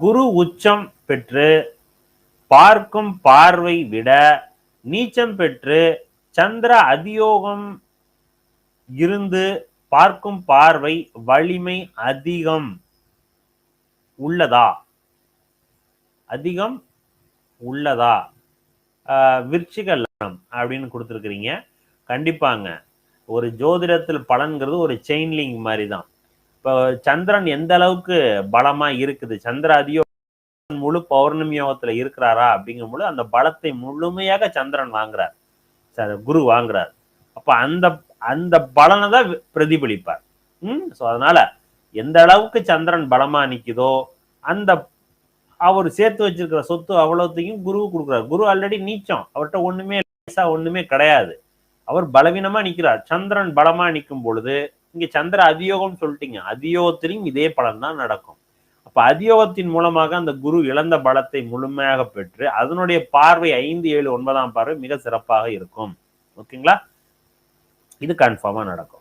குரு உச்சம் பெற்று பார்க்கும் பார்வை விட நீச்சம் பெற்று சந்திர அதியோகம் இருந்து பார்க்கும் பார்வை வலிமை அதிகம் உள்ளதா? அதிகம் உள்ளதா? ஆஹ் விருச்சிக லக்னம் அப்படின்னு கொடுத்துருக்குறீங்க. கண்டிப்பாங்க. ஒரு ஜோதிடத்தில் பலன்கிறது ஒரு செயின் லிங்க் மாதிரி தான் இப்போ சந்திரன் எந்த அளவுக்கு பலமா இருக்குது? சந்திர அதியோகம் முழு பௌர்ணமி யோகத்துல இருக்கிறாரா? அப்படிங்கும்போது அந்த பலத்தை முழுமையாக சந்திரன் வாங்குறார். குரு வாங்குறார். அப்ப அந்த அந்த பலனை தான் பிரதிபலிப்பார். ம்? ஸோ அதனால எந்த அளவுக்கு சந்திரன் பலமா நிக்குதோ அந்த அவர் சேர்த்து வச்சிருக்கிற சொத்து அவ்வளோத்தையும் குரு கொடுக்குறார். குரு ஆல்ரெடி நீச்சம். அவர்கிட்ட ஒண்ணுமே லேசா ஒண்ணுமே கிடையாது. அவர் பலவீனமா நிக்கிறார். சந்திரன் பலமா நிற்கும் பொழுது இங்க சந்திர அதியோகம் சொல்லிட்டீங்க. அதியோகத்திலையும் இதே பலன் தான் நடக்கும். அப்ப அதியோகத்தின் மூலமாக அந்த குரு இழந்த பலத்தை முழுமையாக பெற்று அதனுடைய பார்வை ஐந்து ஏழு ஒன்பதாம் பார்வை மிக சிறப்பாக இருக்கும். ஓகேங்களா? இது கன்ஃபார்மா நடக்கும்.